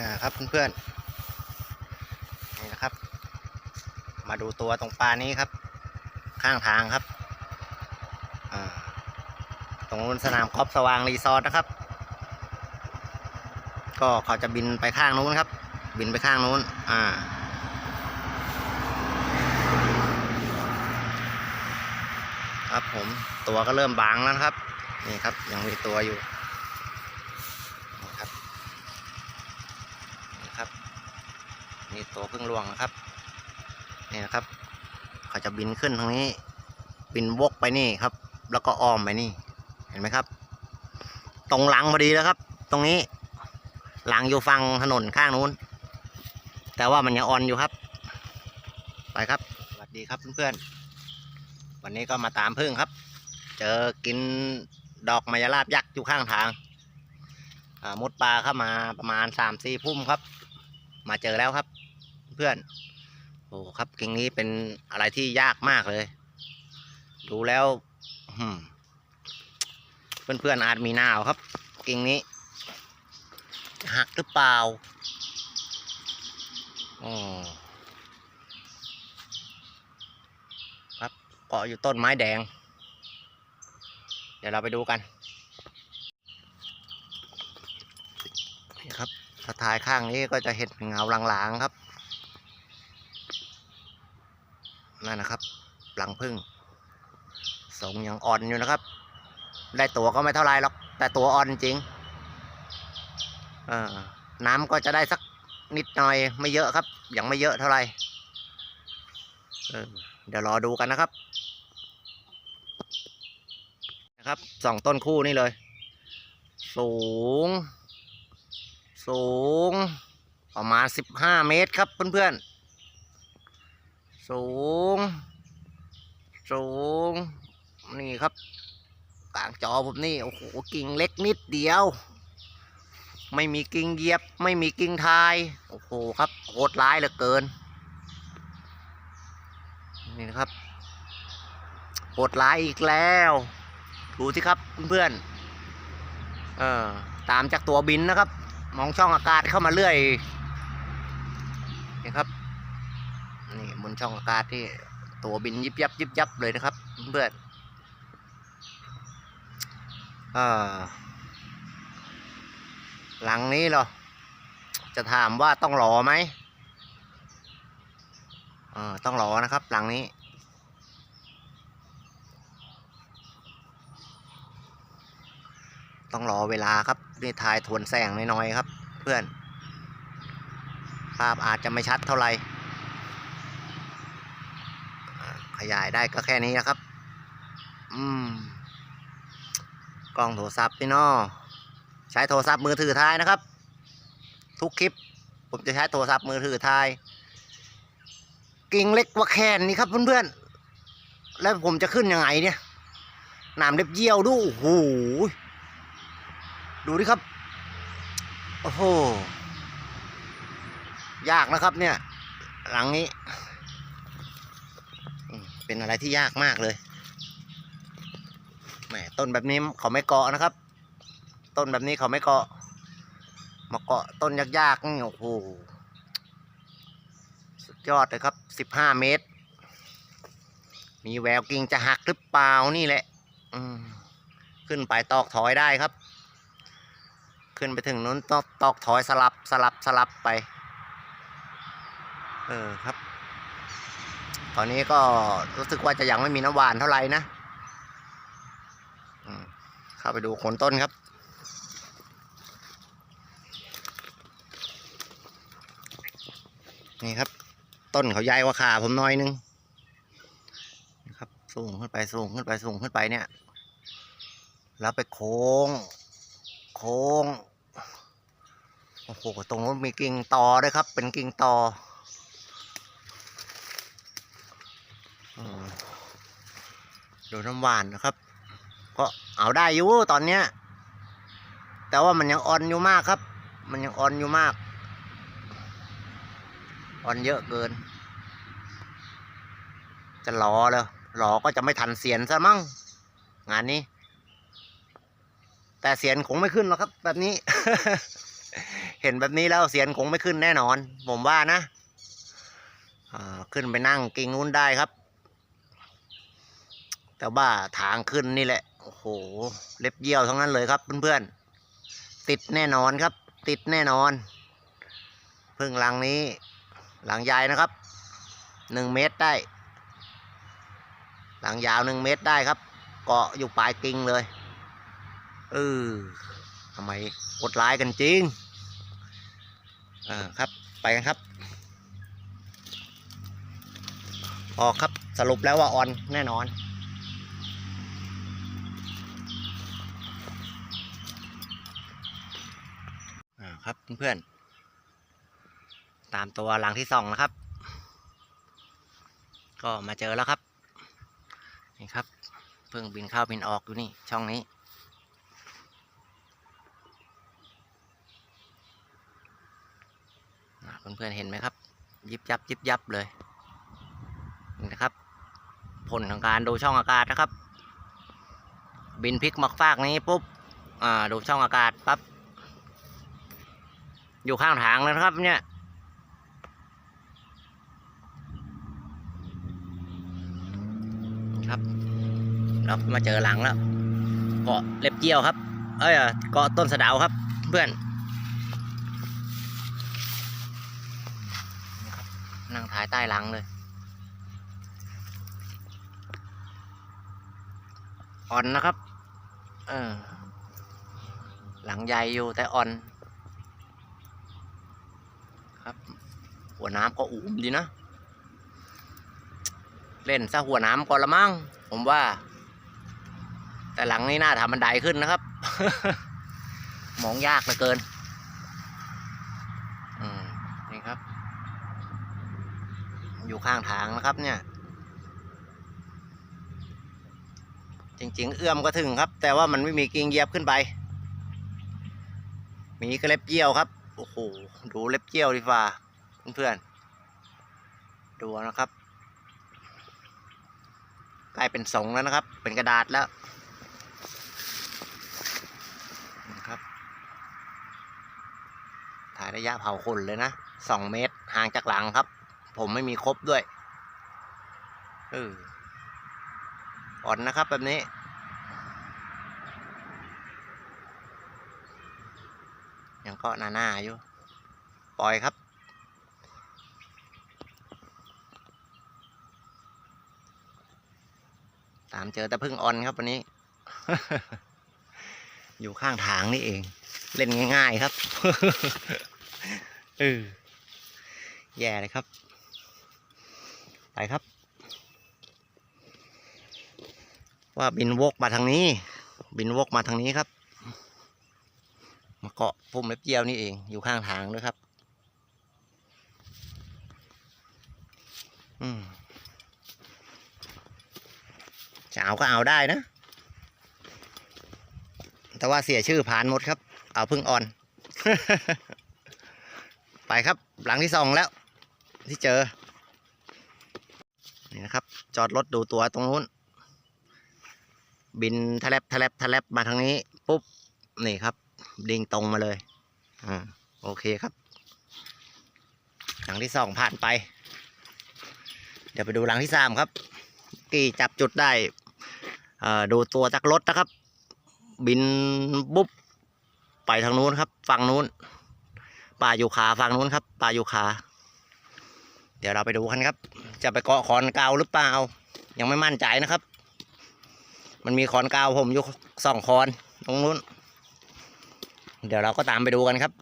อ่าครับเพื่อนๆนี่นะครับ มาดูตัวตรงปลานี้ครับ ข้างทางครับตรงนู้นสนามกอล์ฟสว่างรีสอร์ทนะครับ ก็เขาจะบินไปข้างนู้นครับ บินไปข้างนู้น อ่าครับผมตัวก็เริ่มบางแล้วครับ นี่ครับยังมีตัวอยู่นี่ครับนี่ครับนี่ ตัวเพิ่งลวงนะครับนี่นะครับเขาจะบินขึ้นทางนี้ บินวกไปนี่ครับ แล้วก็อ้อมไปนี่เห็นไหมครับ ตรงหลังพอดีแล้วครับ ตรงนี้ หลังอยู่ฝั่งถนนข้างนู้น แต่ว่ามันยังอ่อนอยู่ครับ ไปครับสวัสดีครับเพื่อนๆวันนี้ก็มาตามพึ่งครับ เจอกินดอกมายาลาบยักษ์อยู่ข้างทางมุดปลาเข้ามาประมาณสามสี่พุ่มครับ มาเจอแล้วครับ พื่อนโอ้ครับกิ่งนี้เป็นอะไรที่ยากมากเลย ดูแล้วอืมเพื่อนๆอาจมีหนาวครับ กิ่งนี้หักหรือเปล่าอ๋อครับเกาะอยู่ต้นไม้แดง เดี๋ยวเราไปดูกันนี่ครับสะทายข้างนี้ก็จะเห็นเงาหลางๆครับ นั่นนะครับหลังพึ่งทรงยังอ่อนอยู่นะครับ ได้ตัวก็ไม่เท่าไรหรอก แต่ตัวอ่อนจริงเออน้ำก็จะได้สักนิดหน่อยไม่เยอะครับ ยังไม่เยอะเท่าไหร่เเดี๋ยวรอดูกันนะครับ นะครับสองต้นคู่นี่เลย สูง สูง ประมาณสิบห้าเมตรครับเพื่อนๆ สูง สูง นี่ครับกลางจอผมนี่ โอ้โห กิ่งเล็กนิดเดียว ไม่มีกิ่งเหยียบ ไม่มีกิ่งทาย โอ้โหครับโหดร้ายเหลือเกิน นี่นะครับโหดร้ายอีกแล้ว ดูสิครับเพื่อนๆเออตามจากตัวบินนะครับ มองช่องอากาศเข้ามาเรื่อยนี่ครับ นช่องอากาศที่ตัวบินยิบยับยิบยับเลยนะครับเพื่อนหลังนี้เหรอ จะถามว่าต้องรอไหมเออต้องรอนะครับ หลังนี้ ต้องรอเวลาครับนี่ถ่ายทวนแสงน้อยๆครับ เพื่อน ภาพอาจจะไม่ชัดเท่าไหร่อ่า ขยายได้ก็แค่นี้นะครับ อืม กล้องโทรศัพท์พี่น้อใช้โทรศัพท์มือถือถ่ายนะครับ ทุกคลิป ผมจะใช้โทรศัพท์มือถือถ่าย กิ่งเล็กกว่าแขนนี่ครับเพื่อนๆ แล้วผมจะขึ้นยังไงเนี่ยหนามเล็บเยี่ยวดูโอ้โหดูดิครับโอ้โหยากนะครับเนี่ย หลังนี้ เป็นอะไรที่ยากมากเลยแหมต้นแบบนี้เขาไม่เกาะนะครับ ต้นแบบนี้เขาไม่เกาะ มาเกาะต้นยากๆนี่โอ้โหสุดยอดเลยครับสิบห้าเมตร มีแววกิ่งจะหักหรือเปล่านี่แหละขึ้นไปตอกถอยได้ครับ ขึ้นไปถึงนู้นตอกตอกถอยสลับสลับสลับไป เออครับ ตอนนี้ก็รู้สึกว่าจะยังไม่มีน้ำหวานเท่าไหร่นะเข้าไปดูโคนต้นครับ นี่ครับ ต้นเขาใหญ่กว่าขาผมน้อยนึงนะครับสูงขึ้นไปสูงขึ้นไปสูงขึ้นไปเนี่ย แล้วไปโค้ง โค้งโอ้โหตรงนู้นมีกิ่งตอด้วยครับ เป็นกิ่งตออืม ดูน้ำหวานนะครับ ก็เอาได้อยู่ตอนเนี้ย แต่ว่ามันยังอ่อนอยู่มากครับ มันยังอ่อนอยู่มาก อ่อนเยอะเกิน จะรอเลยรอก็จะไม่ทันเสียนซะมั้งงานนี้ แต่เสียนคงไม่ขึ้นหรอกครับ แบบนี้ เห็นแบบนี้แล้วเสียนคงไม่ขึ้นแน่นอน ผมว่านะอ่าขึ้นไปนั่งกิ่งนู้นได้ครับ แต่ว่าทางขึ้นนี่แหละ โอ้โห เล็บเยี่ยวทั้งนั้นเลยครับเพื่อนๆ ติดแน่นอนครับ ติดแน่นอน พึ่งหลังนี้ หลังใหญ่นะครับ หนึ่งเมตรได้ หลังยาวหนึ่งเมตรได้ครับ เกาะอยู่ปลายกิ่งเลยเออทำไมกดไลค์กันจริง อ่าครับ ไปกันครับ ออกครับ สรุปแล้วว่าออนแน่นอน อ่าครับ เพื่อนๆตามตัวหลังที่สองนะครับ ก็มาเจอแล้วครับนี่ครับเพิ่งบินเข้าบินออกอยู่นี่ช่องนี้อ่าเพื่อนๆเห็นไหมครับ ยิบยับยิบยับเลยนี่นะครับ ผลของการดูช่องอากาศนะครับ บินพลิกหมักฟากนี้ปุ๊บ อ่า ดูช่องอากาศปั๊บ อยู่ข้างทางเลยนะครับ เนี่ย ครับเรามาเจอหลังแล้ว เกาะเล็บเจียวครับ เอ้ยเกาะต้นสะดาวครับ เพื่อนนั่งถ่ายใต้หลังเลยอ่อนนะครับ เออ หลังใหญ่อยู่แต่อ่อน ครับ หัวน้ำก็อุ่มดีนะ เล่นซะหัวน้ำก่อนละมั้งผมว่า แต่หลังนี้น่าทำบันไดขึ้นนะครับ มองยากเหลือเกินอืมนี่ครับ อยู่ข้างทางนะครับ เนี่ย จริง ๆ เอื้อมก็ถึงครับ แต่ว่ามันไม่มีกิ่งเยียบขึ้นไป มีกระเล็บเยี่ยวครับ โอ้โห ดูเล็บเยี่ยวดีฟ้าเพื่อนๆ ดูนะครับ กลายเป็นสงแล้วนะครับ เป็นกระดาษแล้วนะครับ ถ่ายระยะเผาขนเลยนะสองเมตรห่างจากหลังครับ ผมไม่มีครบด้วย เอออ่อนนะครับแบบนี้ ยังก็หน้าหน้าๆอยู่ ปล่อยครับ ตามเจอแต่พึ่งออนครับวันนี้ อยู่ข้างทางนี่เอง เล่นง่ายๆครับเออแย่เลยครับ ไปครับ ว่าบินวกมาทางนี้ บินวกมาทางนี้ครับ เกาะพุ่มเล็บเจียวนี่เองอยู่ข้างทางด้วยครับ อืมจะเอาก็เอาได้นะ แต่ว่าเสียชื่อผ่านหมดครับ เอาพึ่งอ่อน ไปครับ หลังที่สองแล้ว ที่เจอ นี่นะครับ จอดรถดูตัวตรงนู้น บินทะเลบทะเลบทะเลบมาทางนี้ ปุ๊บ นี่ครับ ดิ่งตรงมาเลยอ่าโอเคครับ หลังที่สองผ่านไป เดี๋ยวไปดูหลังที่สามครับ กี่จับจุดได้อ่อดูตัวจากรถนะครับ บินบุ๊บไปทางนู้นครับ ฝั่งนู้น ป่าอยู่ขาฝั่งนู้นครับ ป่าอยู่ขา เดี๋ยวเราไปดูกันครับ จะไปเกาะขอนเกาวหรือเปล่า ยังไม่มั่นใจนะครับ มันมีขอนเกาวผมอยู่สองขอนตรงนู้น เดี๋ยวเราก็ตามไปดูกันครับ